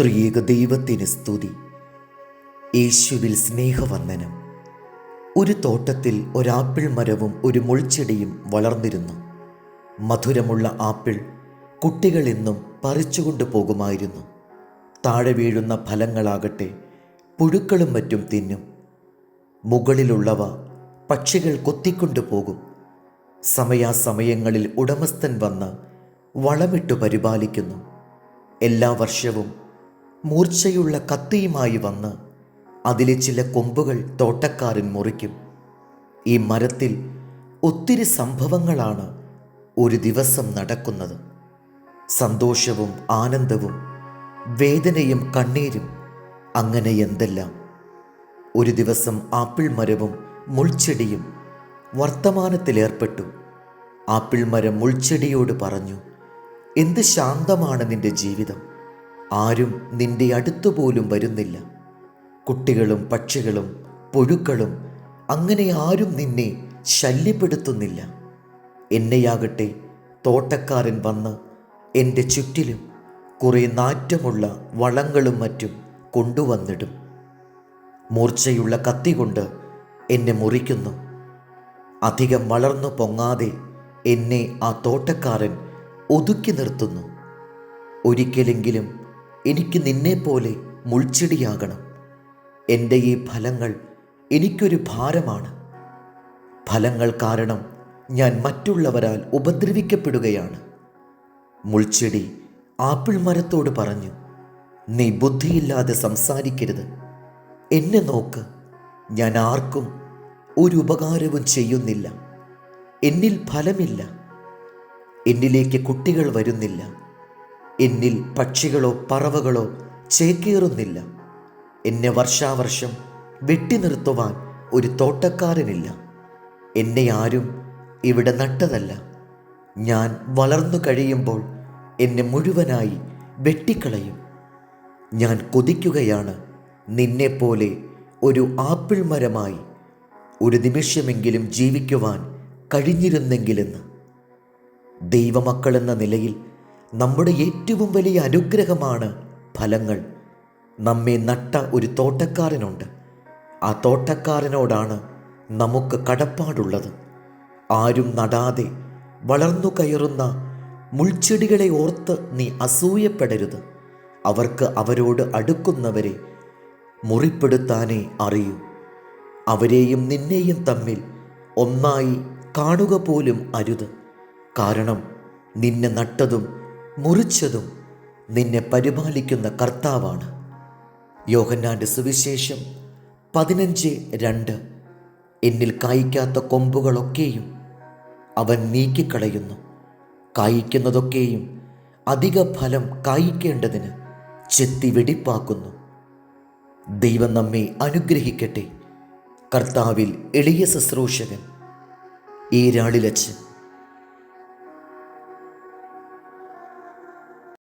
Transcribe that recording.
ത്രിയേക ദൈവത്തിന് സ്തുതി. യേശുവിൽ സ്നേഹവന്ദനം. ഒരു തോട്ടത്തിൽ ഒരാപ്പിൾ മരവും ഒരു മുൾച്ചെടിയും വളർന്നിരുന്നു. മധുരമുള്ള ആപ്പിൾ കുട്ടികളെന്നും പറിച്ചുകൊണ്ടു പോകുമായിരുന്നു. താഴെ വീഴുന്ന ഫലങ്ങളാകട്ടെ പുഴുക്കളും മറ്റും തിന്നും. മുകളിലുള്ളവ പക്ഷികൾ കൊത്തിക്കൊണ്ടു പോകും. സമയാസമയങ്ങളിൽ ഉടമസ്ഥൻ വന്ന് വളമിട്ടു പരിപാലിക്കുന്നു. എല്ലാ വർഷവും മൂർച്ചയുള്ള കത്തിയുമായി വന്ന് അതിലെ ചില കൊമ്പുകൾ തോട്ടക്കാരൻ മുറിക്കും. ഈ മരത്തിൽ ഒത്തിരി സംഭവങ്ങളാണ് ഒരു ദിവസം നടക്കുന്നത്. സന്തോഷവും ആനന്ദവും വേദനയും കണ്ണീരും അങ്ങനെ എന്തെല്ലാം? ഒരു ദിവസം ആപ്പിൾ മരവും മുൾച്ചെടിയും വർത്തമാനത്തിലേർപ്പെട്ടു. ആപ്പിൾ മരം മുൾച്ചെടിയോട് പറഞ്ഞു എന്ത് ശാന്തമാണ് നിന്റെ ജീവിതം. ആരും നിന്റെ അടുത്തുപോലും വരുന്നില്ല. കുട്ടികളും പക്ഷികളും പുഴുക്കളും അങ്ങനെ ആരും നിന്നെ ശല്യപ്പെടുത്തുന്നില്ല. എന്നെയാകട്ടെ തോട്ടക്കാരൻ വന്ന് എന്റെ ചുറ്റിലും കുറേ നാറ്റമുള്ള വളങ്ങളും മറ്റും കൊണ്ടുവന്നിടും. മൂർച്ചയുള്ള കത്തി കൊണ്ട് എന്നെ മുറിക്കുന്നു. അധികം വളർന്നു പൊങ്ങാതെ എന്നെ ആ തോട്ടക്കാരൻ ഒതുക്കി നിർത്തുന്നു. ഒരിക്കലെങ്കിലും എനിക്ക് നിന്നെപ്പോലെ മുൾച്ചെടിയാകണം. എന്റെ ഈ ഫലങ്ങൾ എനിക്കൊരു ഭാരമാണ്. ഫലങ്ങൾ കാരണം ഞാൻ മറ്റുള്ളവരാൽ ഉപദ്രവിക്കപ്പെടുകയാണ്. മുൾച്ചെടി ആപ്പിൾ മരത്തോട് പറഞ്ഞു നീ ബുദ്ധിയില്ലാതെ സംസാരിക്കരുത്. എന്നെ നോക്ക്. ഞാൻ ആർക്കും ഒരു ഉപകാരവും ചെയ്യുന്നില്ല. എന്നിൽ ഫലമില്ല. എന്നിലേക്ക് കുട്ടികൾ വരുന്നില്ല. എന്നിൽ പക്ഷികളോ പറവകളോ ചേക്കേറുന്നില്ല. എന്നെ വർഷാവർഷം വെട്ടി നിർത്തുവാൻ ഒരു തോട്ടക്കാരനില്ല. എന്നെ ആരും ഇവിടെ നട്ടതല്ല. ഞാൻ വളർന്നു കഴിയുമ്പോൾ എന്നെ മുഴുവനായി വെട്ടിക്കളയും. ഞാൻ കൊതിക്കുകയാണ്. നിന്നെപ്പോലെ ഒരു ആപ്പിൾ മരമായി ഒരു നിമിഷമെങ്കിലും ജീവിക്കുവാൻ കഴിഞ്ഞിരുന്നെങ്കിലെന്ന്. ദൈവമക്കളെന്ന നിലയിൽ നമ്മുടെ ഏറ്റവും വലിയ അനുഗ്രഹമാണ് ഫലങ്ങൾ. നമ്മെ നട്ട ഒരു തോട്ടക്കാരനുണ്ട്. ആ തോട്ടക്കാരനോടാണ് നമുക്ക് കടപ്പാടുള്ളത്. ആരും നടാതെ വളർന്നു കയറുന്ന മുൾച്ചെടികളെ ഓർത്ത് നീ അസൂയപ്പെടരുത്. അവർക്ക് അവരോട് അടുക്കുന്നവരെ മുറിപ്പെടുത്താനേ അറിയൂ. അവരെയും നിന്നെയും തമ്മിൽ ഒന്നായി കാണുക പോലും അരുത്. കാരണം നിന്നെ നട്ടതും മുറിച്ചതും നിന്നെ പരിപാലിക്കുന്ന കർത്താവാണ്. യോഹന്നാന്റെ സുവിശേഷം പതിനഞ്ച് രണ്ട്. എന്നിൽ കായ്ക്കാത്ത കൊമ്പുകളൊക്കെയും അവൻ നീക്കിക്കളയുന്നു. കായ്ക്കുന്നതൊക്കെയും അധിക ഫലം കായ്ക്കേണ്ടതിന് ചെത്തി വെടിപ്പാക്കുന്നു. ദൈവം നമ്മെ അനുഗ്രഹിക്കട്ടെ. കർത്താവിൽ എളിയ ശുശ്രൂഷകൻ ഈരാളിലച്ച്